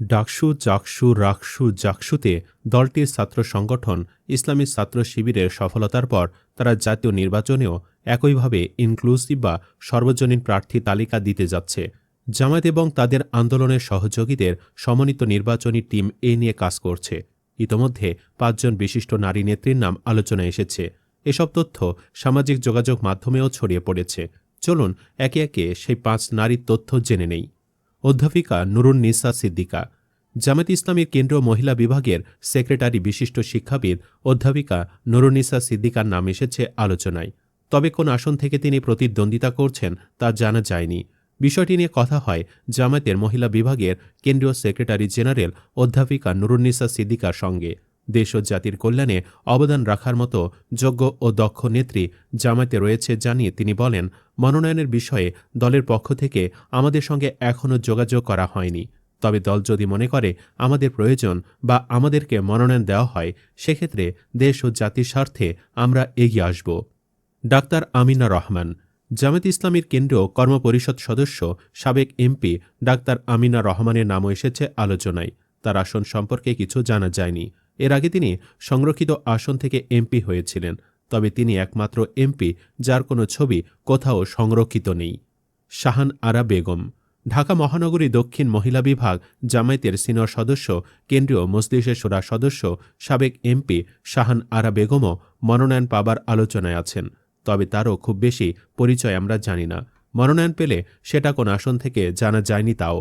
ডাকসু, চাকসু, রাকসু, জাকসুতে দলটির ছাত্র সংগঠন ইসলামী ছাত্র শিবিরের সফলতার পর তারা জাতীয় নির্বাচনেও একইভাবে ইনক্লুসিভ বা সর্বজনীন প্রার্থী তালিকা দিতে যাচ্ছে। জামায়াত এবং তাদের আন্দোলনের সহযোগীদের সমন্বিত নির্বাচনী টিম এ নিয়ে কাজ করছে। ইতোমধ্যে পাঁচজন বিশিষ্ট নারী নেত্রীর নাম আলোচনায় এসেছে। এসব তথ্য সামাজিক যোগাযোগ মাধ্যমেও ছড়িয়ে পড়েছে। চলুন একে একে সেই পাঁচ নারীর তথ্য জেনে নেই। অধ্যাপিকা নুরুন নিসা সিদ্দিকা জামাত ইসলামের কেন্দ্রীয় মহিলা বিভাগের সেক্রেটারি বিশিষ্ট শিক্ষাবিদ অধ্যাপিকা নুরুনিসা সিদ্দিকার নাম এসেছে আলোচনায়। তবে কোন আসন থেকে তিনি প্রতিদ্বন্দ্বিতা করছেন তা জানা যায়নি। বিষয়টি নিয়ে কথা হয় জামায়াতের মহিলা বিভাগের কেন্দ্রীয় সেক্রেটারি জেনারেল অধ্যাপিকা নুরুন্নিসা সিদ্দিকার সঙ্গে। দেশ ও জাতির কল্যাণে অবদান রাখার মতো যোগ্য ও দক্ষ নেত্রী জামায়াতে রয়েছে জানিয়ে তিনি বলেন, মনোনয়নের বিষয়ে দলের পক্ষ থেকে আমাদের সঙ্গে এখনও যোগাযোগ করা হয়নি। তবে দল যদি মনে করে আমাদের প্রয়োজন বা আমাদেরকে মনোনয়ন দেওয়া হয়, সেক্ষেত্রে দেশ ও জাতির স্বার্থে আমরা এগিয়ে আসব। ডাক্তার আমিনা রহমান জামাত ইসলামীর কেন্দ্রীয় কর্মপরিষদ সদস্য, সাবেক এমপি ডাক্তার আমিনা রহমানের নামও এসেছে আলোচনায়। তার আসন সম্পর্কে কিছু জানা যায়নি। এর আগে তিনি সংরক্ষিত আসন থেকে এমপি হয়েছিলেন, তবে তিনি একমাত্র এমপি যার কোনো ছবি কোথাও সংরক্ষিত নেই। শাহান আরা বেগম, ঢাকা মহানগরী দক্ষিণ মহিলা বিভাগ জামায়াতের সিনিয়র সদস্য, কেন্দ্রীয় মজলিসের সোরা সদস্য, সাবেক এমপি শাহান আরা বেগমও মনোনয়ন পাবার আলোচনায় আছেন, তবে তারও খুব বেশি পরিচয় আমরা জানি না। মনোনয়ন পেলে সেটা কোন আসন থেকে জানা যায়নি তাও।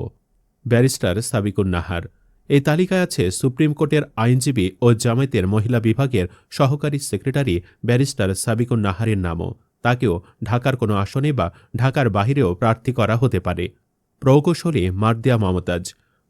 ব্যারিস্টার সাবিকুন নাহার এই তালিকায় আছে সুপ্রিম কোর্টের আইনজীবী ও জামায়াতের মহিলা বিভাগের সহকারী সেক্রেটারি ব্যারিস্টার সাবিকুন নাহারের নামও। তাকেও ঢাকার কোনো আসনে বা ঢাকার বাহিরেও প্রার্থী করা হতে পারে। প্রকৌশলী মার্দিয়া মমতাজ,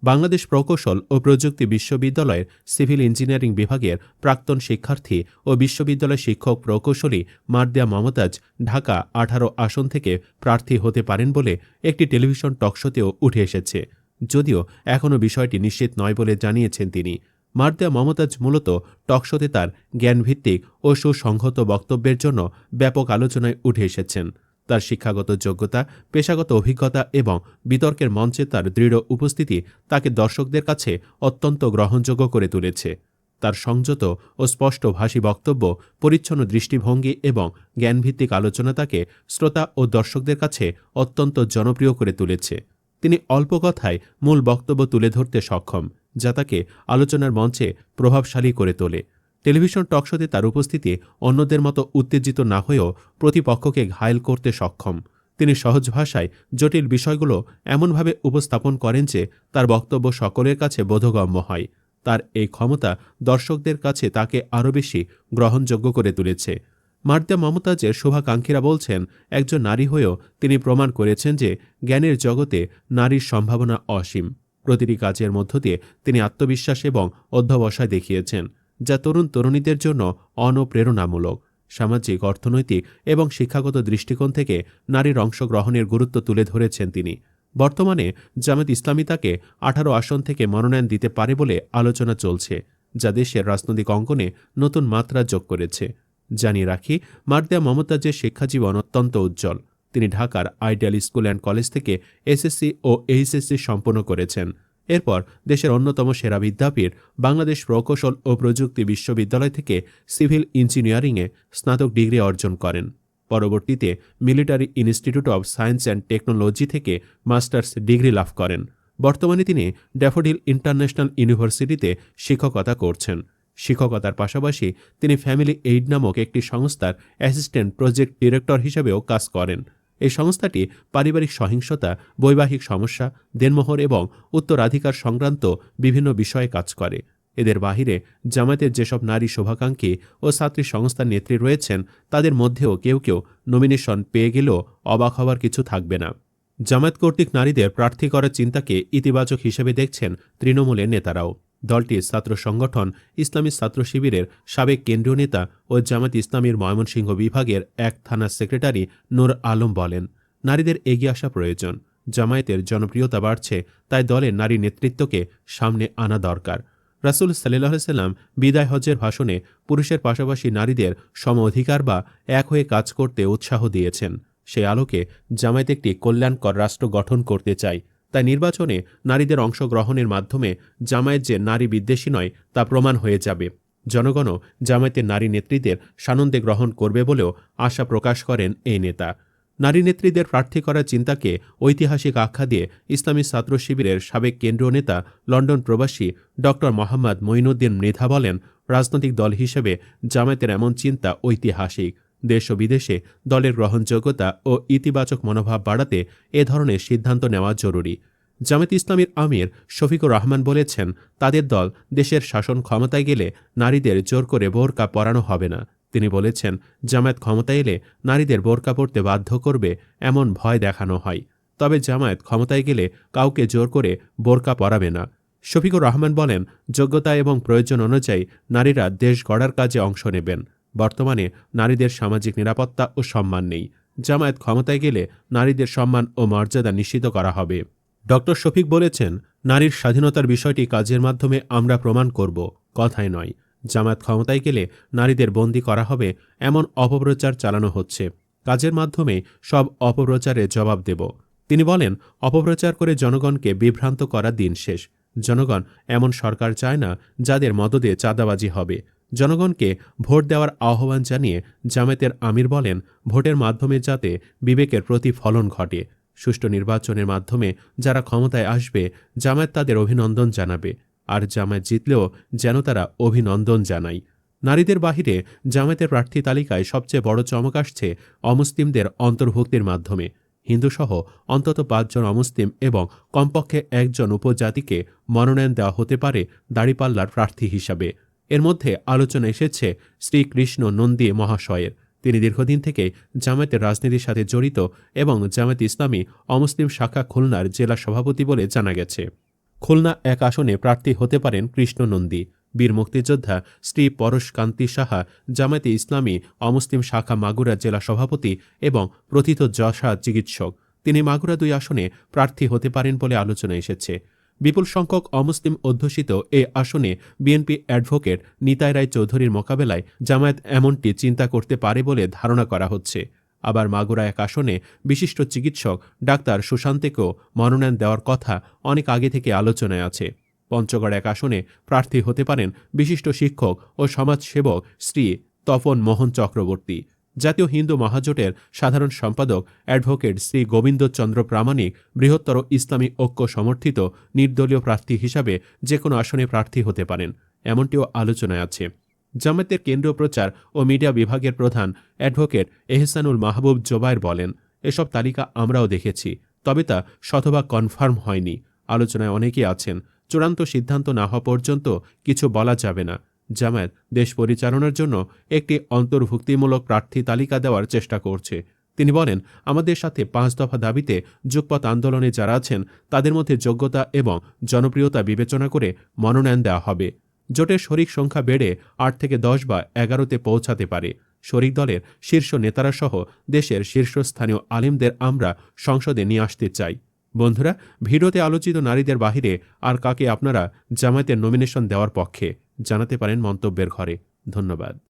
বাংলাদেশ প্রকৌশল ও প্রযুক্তি বিশ্ববিদ্যালয়ের সিভিল ইঞ্জিনিয়ারিং বিভাগের প্রাক্তন শিক্ষার্থী ও বিশ্ববিদ্যালয় শিক্ষক প্রকৌশলী মার্দিয়া মমতাজ ঢাকা আঠারো আসন থেকে প্রার্থী হতে পারেন বলে একটি টেলিভিশন টকশোতেও উঠে এসেছে। যদিও এখনও বিষয়টি নিশ্চিত নয় বলে জানিয়েছেন তিনি। মার্দিয়া মমতাজ মূলত টকশোতে তার জ্ঞানভিত্তিক ও সুসংহত বক্তব্যের জন্য ব্যাপক আলোচনায় উঠে এসেছেন। তার শিক্ষাগত যোগ্যতা, পেশাগত অভিজ্ঞতা এবং বিতর্কের মঞ্চে তার দৃঢ় উপস্থিতি তাকে দর্শকদের কাছে অত্যন্ত গ্রহণযোগ্য করে তুলেছে। তার সংযত ও স্পষ্টভাষী বক্তব্য, পরিচ্ছন্ন দৃষ্টিভঙ্গি এবং জ্ঞানভিত্তিক আলোচনা তাকে শ্রোতা ও দর্শকদের কাছে অত্যন্ত জনপ্রিয় করে তুলেছে। তিনি অল্প কথায় মূল বক্তব্য তুলে ধরতে সক্ষম, যা তাকে আলোচনার মঞ্চে প্রভাবশালী করে তোলে। টেলিভিশন টকশোতে তার উপস্থিতি অন্যদের মতো উত্তেজিত না হয়েও প্রতিপক্ষকে ঘায়েল করতে সক্ষম। তিনি সহজ ভাষায় জটিল বিষয়গুলো এমনভাবে উপস্থাপন করেন যে তার বক্তব্য সকলের কাছে বোধগম্য হয়। তার এই ক্ষমতা দর্শকদের কাছে তাকে আরও বেশি গ্রহণযোগ্য করে তুলেছে। মার্দিয়া মমতাজের শুভাকাঙ্ক্ষীরা বলছেন, একজন নারী হয়েও তিনি প্রমাণ করেছেন যে জ্ঞানের জগতে নারীর সম্ভাবনা অসীম। প্রতিটি কাজের মধ্য দিয়ে তিনি আত্মবিশ্বাস এবং অধ্যবসায় দেখিয়েছেন, যা তরুণ তরুণীদের জন্য অনুপ্রেরণামূলক। সামাজিক, অর্থনৈতিক এবং শিক্ষাগত দৃষ্টিকোণ থেকে নারীর অংশগ্রহণের গুরুত্ব তুলে ধরেছেন তিনি। বর্তমানে জামাত ইসলামী তাকে আঠারো আসন থেকে মনোনয়ন দিতে পারে বলে আলোচনা চলছে, যা দেশের রাজনৈতিক অঙ্গনে নতুন মাত্রা যোগ করেছে। জানিয়ে রাখি, মার্দিয়া মমতাজের শিক্ষাজীবন অত্যন্ত উজ্জ্বল। তিনি ঢাকার আইডিয়াল স্কুল অ্যান্ড কলেজ থেকে এসএসসি ও এইচএসসি সম্পন্ন করেছেন। এরপর দেশের অন্যতম সেরা বিদ্যাপীঠ বাংলাদেশ প্রকৌশল ও প্রযুক্তি বিশ্ববিদ্যালয় থেকে সিভিল ইঞ্জিনিয়ারিংয়ে স্নাতক ডিগ্রি অর্জন করেন। পরবর্তীতে Military Institute of Science and Technology থেকে মাস্টার্স ডিগ্রি লাভ করেন। বর্তমানে তিনি ড্যাফোডিল ইন্টারন্যাশনাল ইউনিভার্সিটিতে শিক্ষকতা করছেন। শিক্ষকতার পাশাপাশি তিনি ফ্যামিলি এইড নামক একটি সংস্থার অ্যাসিস্ট্যান্ট প্রজেক্ট ডিরেক্টর হিসেবেও কাজ করেন। এই সংস্থাটি পারিবারিক সহিংসতা, বৈবাহিক সমস্যা, দেনমোহর এবং উত্তরাধিকার সংক্রান্ত বিভিন্ন বিষয়ে কাজ করে। এদের বাহিরে জামায়াতের যেসব নারী শোভাকাঙ্ক্ষী ও ছাত্রী সংস্থার নেত্রী রয়েছেন, তাদের মধ্যেও কেউ কেউ নমিনেশন পেয়ে গেলেও অবাক হওয়ার কিছু থাকবে না। জামায়াত কর্তৃক নারীদের প্রার্থী করার চিন্তাকে ইতিবাচক হিসেবে দেখছেন তৃণমূলের নেতারাও। দলটির ছাত্র সংগঠন ইসলামী ছাত্র শিবিরের সাবেক কেন্দ্রীয় নেতা ও জামাত ইসলামীর ময়মনসিংহ বিভাগের এক থানার সেক্রেটারি নূর আলম বলেন, নারীদের এগিয়ে আসা প্রয়োজন। জামায়াতের জনপ্রিয়তা বাড়ছে, তাই দলের নারী নেতৃত্বকে সামনে আনা দরকার। রাসুল সাল্লাহ সাল্লাম বিদায় হজের ভাষণে পুরুষের পাশাপাশি নারীদের সম অধিকার বা এক হয়ে কাজ করতে উৎসাহ দিয়েছেন। সেই আলোকে জামায়াত একটি কল্যাণকর রাষ্ট্র গঠন করতে চায়। তাই নির্বাচনে নারীদের অংশগ্রহণের মাধ্যমে জামায়াত যে নারী বিদ্বেষী নয়, তা প্রমাণ হয়ে যাবে। জনগণও জামায়াতের নারী নেত্রীদের সানন্দে গ্রহণ করবে বলেও আশা প্রকাশ করেন এই নেতা। নারী নেত্রীদের প্রার্থী করার চিন্তাকে ঐতিহাসিক আখ্যা দিয়ে ইসলামী ছাত্র শিবিরের সাবেক কেন্দ্রীয় নেতা, লন্ডন প্রবাসী ড. মোহাম্মদ মঈনুদ্দিন মৃধা বলেন, রাজনৈতিক দল হিসেবে জামায়াতের এমন চিন্তা ঐতিহাসিক। দেশ ও বিদেশে দলের গ্রহণযোগ্যতা ও ইতিবাচক মনোভাব বাড়াতে এ ধরনের সিদ্ধান্ত নেওয়া জরুরি। জামায়াত ইসলামীর আমির শফিকুর রহমান বলেছেন, তাদের দল দেশের শাসন ক্ষমতায় গেলে নারীদের জোর করে বোরকা পরানো হবে না। তিনি বলেছেন, জামায়াত ক্ষমতায় এলে নারীদের বোরকা পরতে বাধ্য করবে এমন ভয় দেখানো হয়। তবে জামায়াত ক্ষমতায় গেলে কাউকে জোর করে বোরকা পরাবে না। শফিকুর রহমান বলেন, যোগ্যতা এবং প্রয়োজন অনুযায়ী নারীরা দেশ গড়ার কাজে অংশ নেবেন। বর্তমানে নারীদের সামাজিক নিরাপত্তা ও সম্মান নেই। জামায়াত ক্ষমতায় গেলে নারীদের সম্মান ও মর্যাদা নিশ্চিত করা হবে। ড. শফিক বলেছেন, নারীর স্বাধীনতার বিষয়টি কাজের মাধ্যমে আমরা প্রমাণ করব, কথায় নয়। জামায়াত ক্ষমতায় গেলে নারীদের বন্দী করা হবে, এমন অপপ্রচার চালানো হচ্ছে। কাজের মাধ্যমে সব অপপ্রচারে জবাব দেব। তিনি বলেন, অপপ্রচার করে জনগণকে বিভ্রান্ত করা দিন শেষ। জনগণ এমন সরকার চায় না, যাদের মদদে চাঁদাবাজি হবে। জনগণকে ভোট দেওয়ার আহ্বান জানিয়ে জামায়াতের আমির বলেন, ভোটের মাধ্যমে যাতে বিবেকের প্রতিফলন ঘটে। সুষ্ঠু নির্বাচনের মাধ্যমে যারা ক্ষমতায় আসবে, জামায়াত তাদের অভিনন্দন জানাবে। আর জামায়াত জিতলেও যেন তারা অভিনন্দন জানায়। নারীদের বাহিরে জামায়াতের প্রার্থী তালিকায় সবচেয়ে বড় চমক আসছে অমুসলিমদের অন্তর্ভুক্তির মাধ্যমে। হিন্দুসহ অন্তত পাঁচজন অমুসলিম এবং কমপক্ষে একজন উপজাতিকে মনোনয়ন দেওয়া হতে পারে দাড়িপাল্লার প্রার্থী হিসাবে। এর মধ্যে আলোচনা এসেছে শ্রীকৃষ্ণ নন্দী মহাশয়ের। তিনি দীর্ঘদিন থেকে জামায়াতের রাজনীতির সাথে জড়িত এবং জামায়াত ইসলামী অমুসলিম শাখা খুলনার জেলা সভাপতি বলে জানা গেছে। খুলনা এক আসনে প্রার্থী হতে পারেন কৃষ্ণ নন্দী। বীর মুক্তিযোদ্ধা শ্রী পরশ কান্তি সাহা জামায়াতে ইসলামী অমুসলিম শাখা মাগুরা জেলা সভাপতি এবং প্রথিত যশা চিকিৎসক। তিনি মাগুরা দুই আসনে প্রার্থী হতে পারেন বলে আলোচনা এসেছে। বিপুল সংখ্যক অমুসলিম অধ্যুষিত এ আসনে বিএনপি অ্যাডভোকেট নিতাই রায় চৌধুরীর মোকাবেলায় জামায়াত এমনটি চিন্তা করতে পারে বলে ধারণা করা হচ্ছে। আবার মাগুরা এক আসনে বিশিষ্ট চিকিৎসক ডাক্তার সুশান্তেকেও মনোনয়ন দেওয়ার কথা অনেক আগে থেকে আলোচনায় আছে। পঞ্চগড় এক আসনে প্রার্থী হতে পারেন বিশিষ্ট শিক্ষক ও সমাজসেবক শ্রী তপন মোহন চক্রবর্তী। জাতীয় হিন্দু মহাজোটের সাধারণ সম্পাদক অ্যাডভোকেট শ্রী গোবিন্দচন্দ্র প্রামাণিক বৃহত্তর ইসলামী ঐক্য সমর্থিত নির্দলীয় প্রার্থী হিসাবে যে কোনো আসনে প্রার্থী হতে পারেন, এমনটিও আলোচনায় আছে। জামায়াতের কেন্দ্রীয় প্রচার ও মিডিয়া বিভাগের প্রধান অ্যাডভোকেট এহসানুল মাহবুব জোবায়ের বলেন, এসব তালিকা আমরাও দেখেছি, তবে তা শতভাগ কনফার্ম হয়নি। আলোচনায় অনেকেই আছেন, চূড়ান্ত সিদ্ধান্ত না হওয়া পর্যন্ত কিছু বলা যাবে না। জামায়াত দেশ পরিচালনার জন্য একটি অন্তর্ভুক্তিমূলক প্রার্থী তালিকা দেওয়ার চেষ্টা করছে। তিনি বলেন, আমাদের সাথে পাঁচ দফা দাবিতে যুগপথ আন্দোলনে যারা আছেন, তাদের মধ্যে যোগ্যতা এবং জনপ্রিয়তা বিবেচনা করে মনোনয়ন দেওয়া হবে। জোটের শরিক সংখ্যা বেড়ে আট থেকে দশ বা এগারোতে পৌঁছাতে পারে। শরিক দলের শীর্ষ নেতারা সহ দেশের শীর্ষস্থানীয় আলিমদের আমরা সংসদে নিয়ে আসতে চাই। বন্ধুরা, ভিডিওতে আলোচিত নারীদের বাহিরে আর কাকে আপনারা জামায়াতের নমিনেশন দেওয়ার পক্ষে জানাতে পারেন মন্তব্যের ঘরে। ধন্যবাদ।